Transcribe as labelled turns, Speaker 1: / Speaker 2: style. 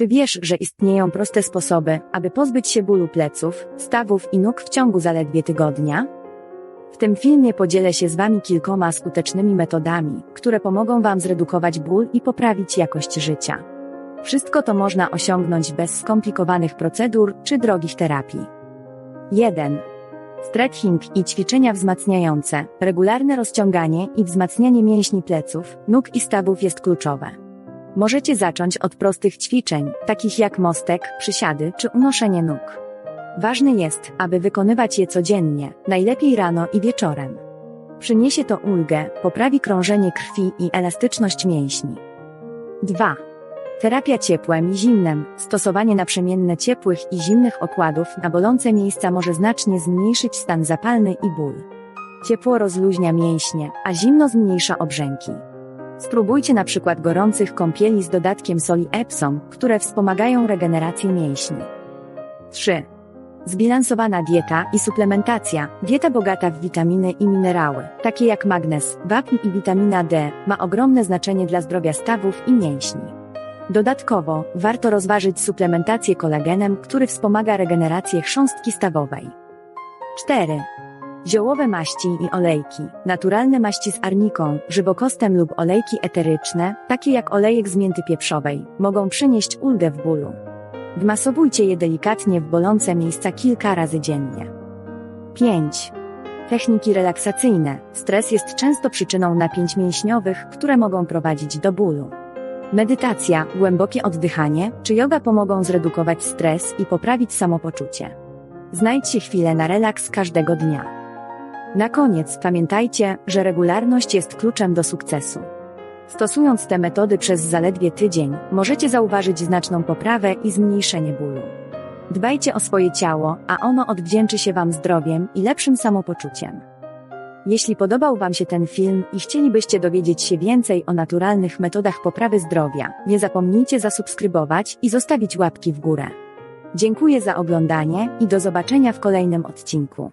Speaker 1: Czy wiesz, że istnieją proste sposoby, aby pozbyć się bólu pleców, stawów i nóg w ciągu zaledwie tygodnia? W tym filmie podzielę się z Wami kilkoma skutecznymi metodami, które pomogą Wam zredukować ból i poprawić jakość życia. Wszystko to można osiągnąć bez skomplikowanych procedur czy drogich terapii. 1. Stretching i ćwiczenia wzmacniające, regularne rozciąganie i wzmacnianie mięśni pleców, nóg i stawów jest kluczowe. Możecie zacząć od prostych ćwiczeń, takich jak mostek, przysiady czy unoszenie nóg. Ważne jest, aby wykonywać je codziennie, najlepiej rano i wieczorem. Przyniesie to ulgę, poprawi krążenie krwi i elastyczność mięśni. 2. Terapia ciepłem i zimnem. Stosowanie naprzemienne ciepłych i zimnych okładów na bolące miejsca może znacznie zmniejszyć stan zapalny i ból. Ciepło rozluźnia mięśnie, a zimno zmniejsza obrzęki. Spróbujcie na przykład gorących kąpieli z dodatkiem soli Epsom, które wspomagają regenerację mięśni. 3. Zbilansowana dieta i suplementacja. Dieta bogata w witaminy i minerały, takie jak magnez, wapń i witamina D, ma ogromne znaczenie dla zdrowia stawów i mięśni. Dodatkowo, warto rozważyć suplementację kolagenem, który wspomaga regenerację chrząstki stawowej. 4. Ziołowe maści i olejki, naturalne maści z arniką, żywokostem lub olejki eteryczne, takie jak olejek z mięty pieprzowej, mogą przynieść ulgę w bólu. Wmasowujcie je delikatnie w bolące miejsca kilka razy dziennie. 5. Techniki relaksacyjne. Stres jest często przyczyną napięć mięśniowych, które mogą prowadzić do bólu. Medytacja, głębokie oddychanie czy yoga pomogą zredukować stres i poprawić samopoczucie. Znajdźcie chwilę na relaks każdego dnia. Na koniec pamiętajcie, że regularność jest kluczem do sukcesu. Stosując te metody przez zaledwie tydzień, możecie zauważyć znaczną poprawę i zmniejszenie bólu. Dbajcie o swoje ciało, a ono odwdzięczy się Wam zdrowiem i lepszym samopoczuciem. Jeśli podobał Wam się ten film i chcielibyście dowiedzieć się więcej o naturalnych metodach poprawy zdrowia, nie zapomnijcie zasubskrybować i zostawić łapki w górę. Dziękuję za oglądanie i do zobaczenia w kolejnym odcinku.